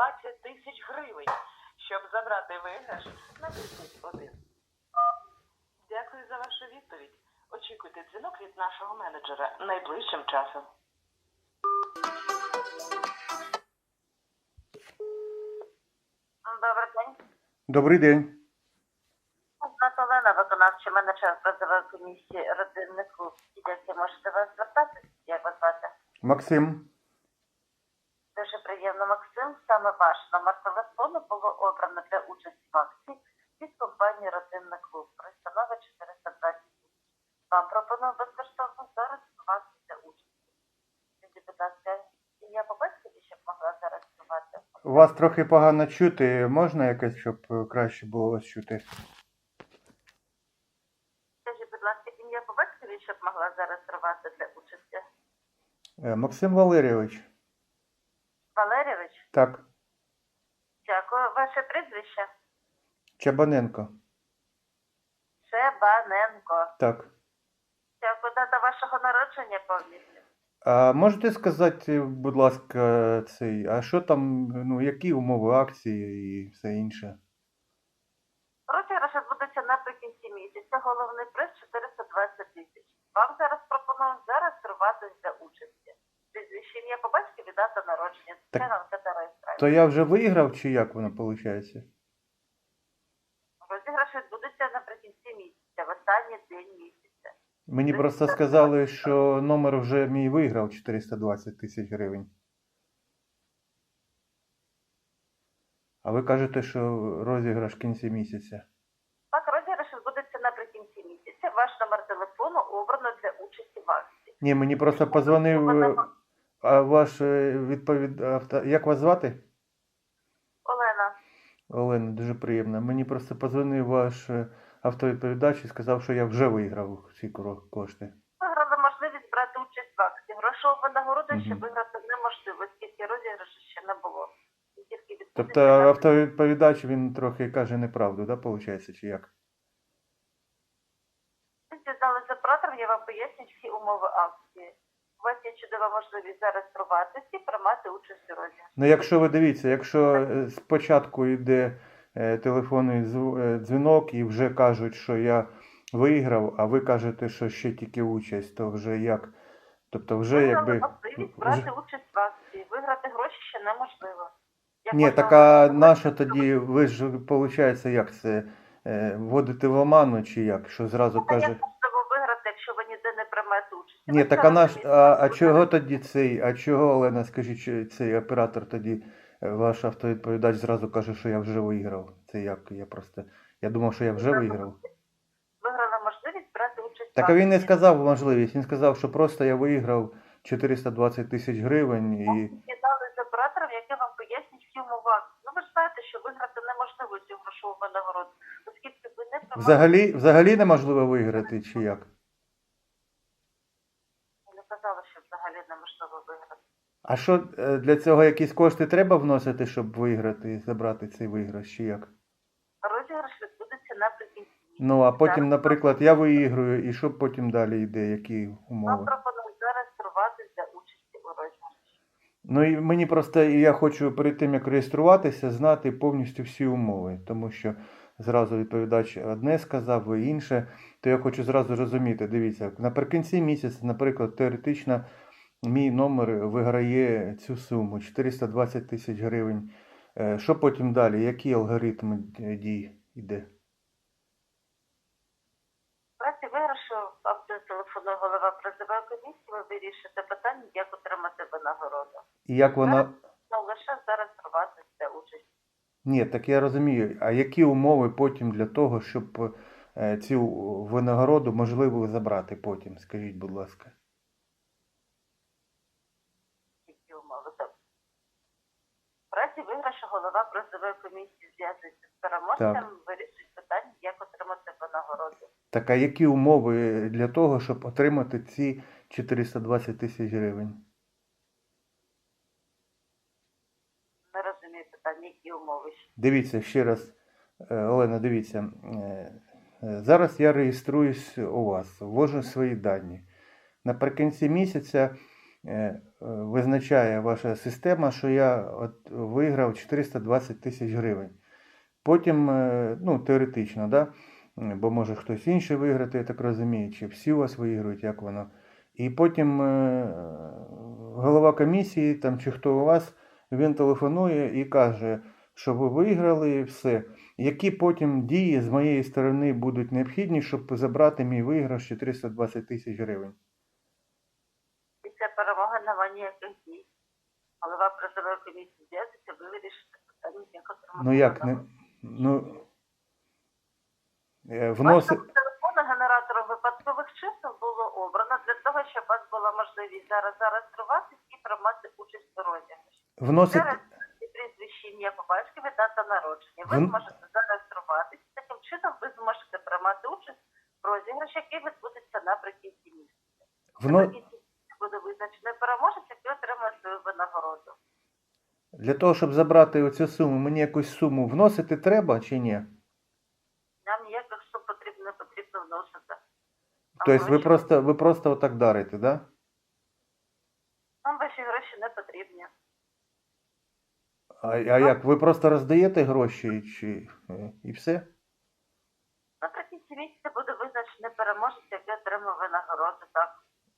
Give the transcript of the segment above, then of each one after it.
320 тисяч гривень, щоб забрати виграш на місяць один. Дякую за вашу відповідь. Очікуйте дзвінок від нашого менеджера найближчим часом. Добрий день. Добрий день. Олена, виконавчий менеджер призової комісії родинний клуб. Дідяки, можете вас звертатися? Як вас звати? Максим. Дуже приємно, Максим. Саме ваш номер телефону було обрано для участі в акції від компанії Родинний клуб. Пристанова 420. Вам пропоную безкоштовно зараз в акції для участі. Скажіть, будь ласка, ім'я по батькові, щоб могла зареєструвати? Вас трохи погано чути. Можна якось, щоб краще було вас чути? Скажіть, будь ласка, ім'я по батькові, щоб могла зареєструвати для участі? Е, Максим Валерійович. Так. Дякую. Ваше прізвище? Чабаненко. Шебаненко. Так. Дякую. Дата вашого народження повністю. А можете сказати, будь ласка, цей, а що там, ну, які умови акції і все інше? Розіграш відбудеться наприкінці місяця. Головний приз 420 тисяч. Вам зараз пропоную зареєструватись для участі. Прізвище ім'я по батькові, дата народження. Це Так- анкета реєстрації. То я вже виграв, чи як воно виходить? Розіграш відбудеться наприкінці місяця, в останній день місяця. Мені просто сказали, що номер вже мій виграв 420 тисяч гривень. А ви кажете, що розіграш в кінці місяця. Так, розіграш відбудеться наприкінці місяця. Ваш номер телефону обрано для участі в акції. Ні, мені просто позвонив е, а ваш е, відповід... авто... Як вас звати? Олена, Олена, дуже приємно. Мені просто позвонив ваш е, автовідповідач і сказав, що я вже виграв ці кошти. виграли можливість брати участь в акції. Грошову винагороду ще Мгм. виграти неможливо, оскільки розіграшу ще не було. Тільки Тобто автовідповідач він трохи каже неправду, да, виходить, чи як? Ви зв'язалися з оператором, я вам поясню всі умови акції. У вас є чудова можливість зареєструватися і приймати участь у розіграші. Ну, якщо ви дивіться, якщо е, спочатку йде е, телефонний е, дзвінок і вже кажуть, що я виграв, а ви кажете, що ще тільки участь, то вже як? Тобто вже Ви якби. можливість брати участь в акції. Виграти гроші ще неможливо. Як Ні, така виграти наша тоді, ви ж виходить, як це? Вводите в оману чи як? Що зразу каже. можливо виграти, якщо ви ніде не приймете участь? Ні, так а зараз наш, а, а чого тоді цей, а чого, Олена, скажіть, цей оператор тоді, е, ваш автовідповідач зразу каже, що я вже виграв. Це як? Я просто, я думав, що я вже виграв. Виграли можливість брати участь Так а він не сказав можливість, він сказав, що просто я виграв 420 тисяч гривень і. Зв'язали з оператором, який вам пояснить умови акції. Ну ви ж знаєте, що виграти неможливо цю грошову винагороду, оскільки ви не Взагалі, взагалі неможливо виграти, чи як? Я не казала, що взагалі неможливо виграти. А що е, для цього якісь кошти треба вносити, щоб виграти і забрати цей виграш, чи як? Розіграш відбудеться наприкінці. Ну, а потім, наприклад, я виіграю, і що потім далі йде, які Вам умови? пропоную зареєструватися для участі у розіграші. Ну і мені просто і я хочу перед тим, як реєструватися, знати повністю всі умови, тому що зразу відповідач одне сказав, ви інше, то я хочу зразу розуміти. Дивіться, наприкінці місяця, наприклад, теоретично мій номер виграє цю суму 420 тисяч гривень. Е, Що потім далі? Які алгоритми дій йде? Разі виграшу вам голова призової комісії, ви вирішите питання, як отримати винагороду. І як вона. Ну лише зареєструватися для участі. Ні, так я розумію. А які умови потім для того, щоб е, цю винагороду можливо забрати потім? Скажіть, будь ласка. Які умови так. В разі виграшу голова призової комісії зв'язується з переможцем, вирішить питання, як отримати винагороду. Так, а які умови для того, щоб отримати ці 420 тисяч гривень? Не розумію питання, які умови. Дивіться ще раз, е, Олена, дивіться. е, е, Зараз я реєструюсь у вас, ввожу свої дані. Наприкінці місяця визначає ваша система, що я от виграв 420 тисяч гривень. Потім, е, ну, теоретично, да? Бо може хтось інший виграти, я так розумію, чи всі у вас виграють, як воно. І потім е, голова комісії, там, чи хто у вас, він телефонує і каже, що ви виграли і все. Які потім дії з моєї сторони будуть необхідні, щоб забрати мій виграш 420 тисяч гривень? Після перемоги нема ніяких дій. Голова призової комісії з'явиться, ви вирішите питання, як отримати. Ну як не. Ну, е, вносить. телефоном генератором випадкових чисел було обрано для того, щоб у вас була можливість зараз зареєструватись і приймати участь у розіграші. Вносить. Зараз прізвище ім'я по батькові, дата народження. Ви Вон- зможете зареєструватись. Таким чином ви зможете приймати участь в розіграші, який відбудеться наприкінці місяця. Вно... Наприкінці буде визначений переможець, який отримає свою винагороду. Для того, щоб забрати оцю суму, мені якусь суму вносити треба чи ні? Нам ніяких сум потрібно не потрібно вносити. Тобто ви гроші- просто, ви просто отак дарите, да? Нам ваші гроші не потрібні. А, а як? Ви просто роздаєте гроші чи е, і все? Наприкінці місяця буде визначений переможець, який отримав винагороду. Так.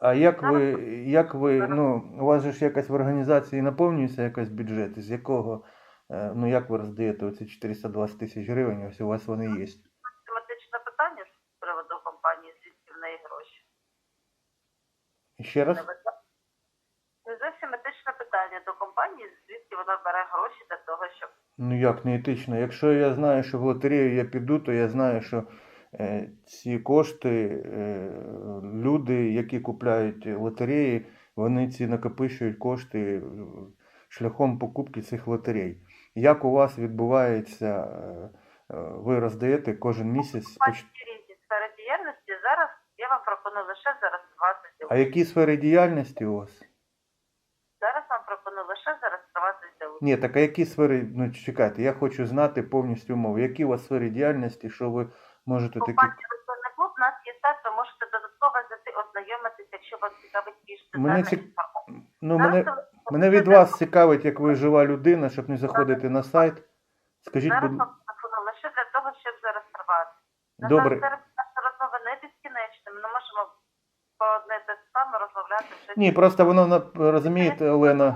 А як ви, як ви, ну, у вас же ж якась в організації наповнюється якийсь бюджет, з якого, е, ну як ви роздаєте оці 420 тисяч гривень, ось у вас вони є. Тематичне питання з приводу компанії, звідки в неї гроші. Ще раз? Не? Це зовсім етичне питання до компанії, звідки вона бере гроші для того, щоб Ну як не етично? Якщо я знаю, що в лотерею я піду, то я знаю, що ці кошти, е, люди, які купляють лотереї, вони ці накопичують кошти е, шляхом покупки цих лотерей. Як у вас відбувається, е, е, ви роздаєте кожен місяць? сфери діяльності. Зараз я вам пропоную лише зареєструватися. А які сфери діяльності у вас? Зараз вам пропоную лише зареєструватися у Ні, так а які сфери, ну чекайте, я хочу знати повністю умови. Які у вас сфери діяльності, що ви можете такі. «Ресторний клуб. У нас є сайт, ви можете додатково зайти ознайомитися, якщо вас цікавить більш Мене детальна цік- інформація. Ну, Зараз мене, ви- мене від вас цікавить, як ви жива людина, щоб не заходити на сайт. Скажіть, Зараз будь вам телефоную лише для того, щоб зареєструватися. На Добре. зараз наша розмова не безкінечна. Ми не можемо по одне те саме розмовляти вже. ні, просто воно на- розумієте, Олена.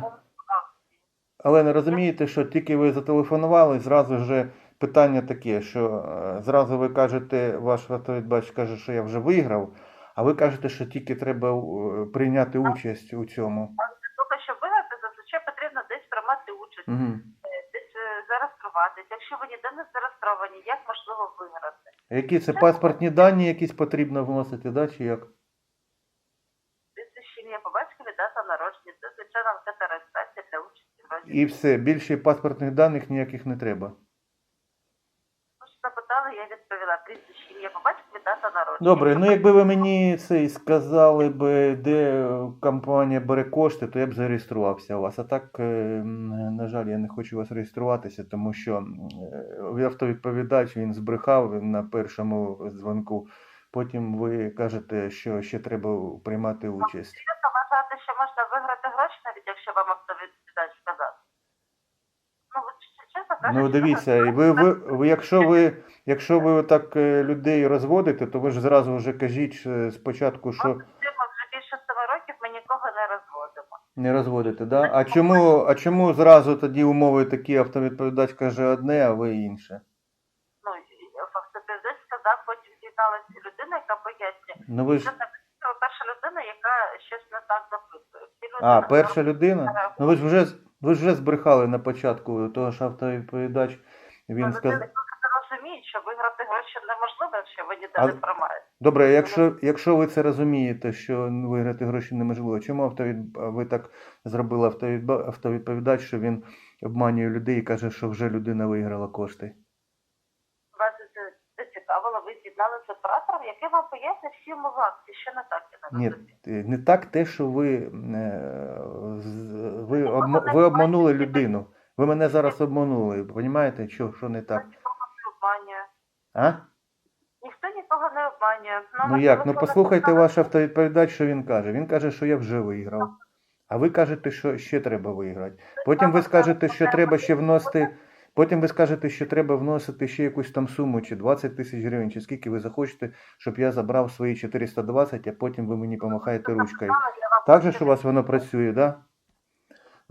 Олена, розумієте, що тільки ви зателефонували, зразу ж питання таке, що е, зразу ви кажете, ваш автовідбач каже, що я вже виграв, а ви кажете, що тільки треба е, прийняти участь у цьому. Тобто, щоб виграти, зазвичай потрібно десь приймати участь, Угу. десь зареєструватися. Якщо ви ніде не зареєстровані, як можливо виграти? Які це паспортні дані якісь потрібно вносити, да, чи як? І все, більше паспортних даних ніяких не треба. Ви ж запитали, я відповіла. Прізвище ім'я по батькові, дата народження. Добре, ну якби ви мені це і сказали б, де компанія бере кошти, то я б зареєструвався у вас. А так, е, на жаль, я не хочу у вас реєструватися, тому що е, автовідповідач він збрехав на першому дзвонку. Потім ви кажете, що ще треба приймати участь. Серйозно вважати, що можна виграти гроші, навіть якщо вам автовідповідач сказав? Ну, чесно кажучи, Ну дивіться, і ви, ви, ви, якщо ви, якщо ви так е, людей розводите, то ви ж зразу вже кажіть е, спочатку, що. Ми вже більше семи років ми нікого не розводимо. Не розводите, да? А чому, а чому зразу тоді умови такі автовідповідач каже одне, а ви інше? Ну, автовідповідач сказав, потім з'єдналася людина, яка пояснює. Ну ви ж. Перша людина, яка щось не так записує. Всі люди А, перша людина? Ну ви ж вже ви ж вже збрехали на початку, того ж автовідповідач він сказав. Розуміють, що виграти гроші неможливо, якщо ви ніде А- не приймаєте. Добре, якщо, якщо ви це розумієте, що виграти гроші неможливо, чому автовід... ви так зробили автовідба- автовідповідач, що він обманює людей і каже, що вже людина виграла кошти? Вас це зацікавило, ви з'єдналися з оператором, який вам пояснить всі умови акції, що не так я не Ні, е, не так те, що ви, е, ви, обма- ви обманули людину. Ви мене зараз обманули. Понімаєте, що, що не так? А? Ніхто нікого не обманює. Ну як? Ну послухайте ваш автовідповідач, що він каже. Він каже, що я вже виграв. А ви кажете, що ще треба виграти. Потім ви скажете, що треба ще вносити. Потім ви скажете, що треба вносити ще якусь там суму, чи 20 тисяч гривень, чи скільки ви захочете, щоб я забрав свої 420, а потім ви мені помахаєте ручкою. Так же ж у вас воно працює, так? Да?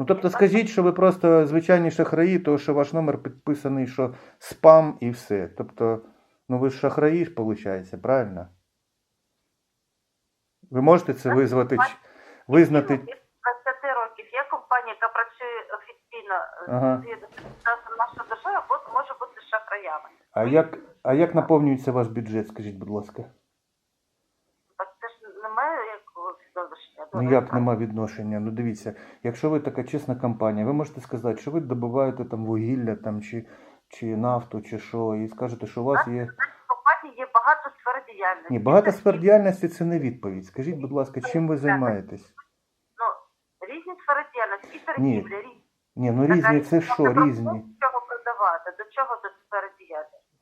Ну тобто скажіть, що ви просто звичайні шахраї, тому що ваш номер підписаний, що спам і все. Тобто, ну ви ж шахраї ж, виходить, правильно? Ви можете це визвати, визнати. 20 років є компанія, яка працює офіційно е, Ага. згідно з нашої держави, може бути шахраями. А як, а як наповнюється ваш бюджет, скажіть, будь ласка? Так це ж немає якогось відношення до Ну ринку. як нема відношення? Ну дивіться, якщо ви така чесна компанія, ви можете сказати, що ви добуваєте там вугілля там, чи, чи нафту, чи що, і скажете, що у вас є. Компанії є багато сфер діяльності. Ні, багато сфер діяльності це не відповідь. Скажіть, будь ласка, чим ви займаєтесь? Ну, різні сфери діяльності, і торгівля, різні. Ні, ну різні це що, різні? До чого продавати, до чого до.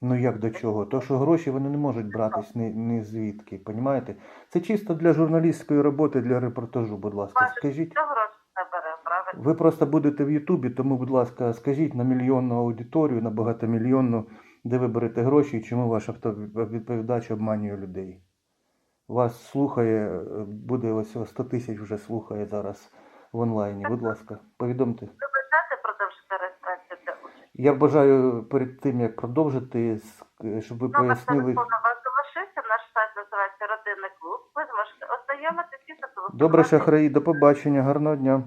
Ну як до чого? То, що гроші вони не можуть братись ні, ні звідки, понімаєте? Це чисто для журналістської роботи, для репортажу, будь ласка, скажіть. Ви просто будете в Ютубі, тому, будь ласка, скажіть на мільйонну аудиторію, на багатомільйонну, де ви берете гроші і чому ваш автовідповідач обманює людей. Вас слухає, буде ось 100 тисяч вже слухає зараз в онлайні. Будь ласка, повідомте. Ви реєстрацію для участі? Я бажаю перед тим, як продовжити, щоб ви Номер пояснили. телефону вас залишився, наш сайт називається Родинний клуб. Ви зможете ознайомитися. Добре, шахраї, до побачення, гарного дня.